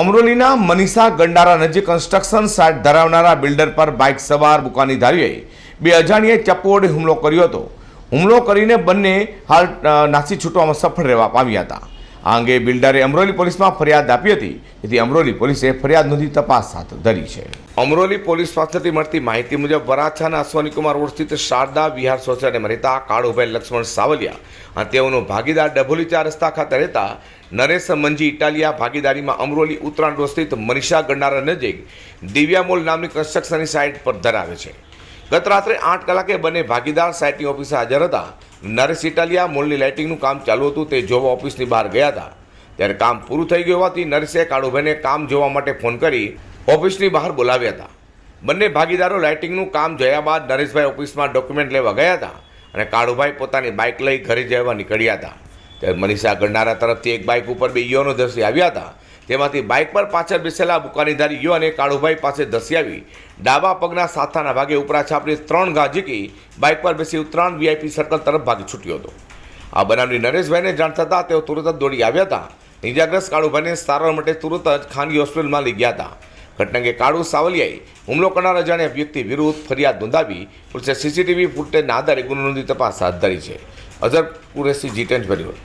અમરોલીના મનીષા ગંડારા નજીક construction site ધરાવનારા builder પર બાઇક સવાર દુકાનીધારીઓએ બે અજાણ્યે ચપ્પુ વડે હુમલો કર્યો હતો. હુમલો કરીને બંને હાલ નાસી છૂટવામાં સફળ રહેવા પામ્યા હતા. આ અંગે બિલ્ડરે અમરોલી પોલીસમાં ફરિયાદ આપી હતી. જેથી અમરોલી પોલીસે ફરિયાદ નોંધી તપાસ હાથ ધરી છે. અમરોલી પોલીસ પાસેથી મળતી માહિતી મુજબ વરાછાના અશ્વનીકુમાર રોડ સ્થિત શારદા વિહાર સોસાયટીમાં રહેતા કાળુભાઈ લક્ષ્મણ સાવલિયા અને તેઓનો ભાગીદાર ડભોલી ચાર રસ્તા ખાતે રહેતા નરેશ મંજી ઇટાલિયા ભાગીદારીમાં અમરોલી ઉત્તરાયણ રોડ સ્થિત મનીષા ગંડારા નજીક દિવ્યા મોલ નામની કન્સ્ટ્રક્શનની સાઇટ પર ધરાવે છે. ગત રાત્રે આઠ કલાકે બંને ભાગીદાર સાઇટની ઓફિસે હાજર હતા. નરેશ ઇટાલિયા મોલની લાઇટિંગનું કામ ચાલુ હતું, તે જોવા ઓફિસની બહાર ગયા હતા. ત્યારે કામ પૂરું થઈ ગયું હોવાથી નરેશે કાળુભાઈને કામ જોવા માટે ફોન કરી ઓફિસની બહાર બોલાવ્યા હતા. બંને ભાગીદારો લાઇટિંગનું કામ જોયા બાદ નરેશભાઈ ઓફિસમાં ડોક્યુમેન્ટ લેવા ગયા હતા અને કાળુભાઈ પોતાની બાઇક લઈ ઘરે જવા નીકળ્યા હતા. ત્યારે મનીષા ગણનારા તરફથી એક બાઇક ઉપર બે યુવાનો ધસી આવ્યા હતા. તેમાંથી બાઇક પર પાછળ બેસેલા બુકાનીધારી યુવાને કાળુભાઈ પાસે ધસી આવી. ડાબા પગના સાથાના ભાગે ઉપરા છાપડી ત્રણ ઘા ઝીકી બાઇક પર બેસી ઉત્તરાયણ વીઆઈપી સર્કલ તરફ ભાગી છૂટ્યો હતો. આ બનાવની નરેશભાઈને જાણ થતાં તેઓ તુરંત જ દોડી આવ્યા હતા. ઇજાગ્રસ્ત કાળુભાઈને સારવાર માટે તુરંત જ ખાનગી હોસ્પિટલમાં લઈ ગયા હતા. ઘટના અંગે કાળુ સાવલિયાએ હુમલો કરનાર અજાણ્યા વ્યક્તિ વિરુદ્ધ ફરિયાદ નોંધાવી પોલીસે સીસીટીવી ફૂટેજના આધારે ગુનો નોંધી તપાસ હાથ ધરી છે. અઝર કુરેશી, જી ટેન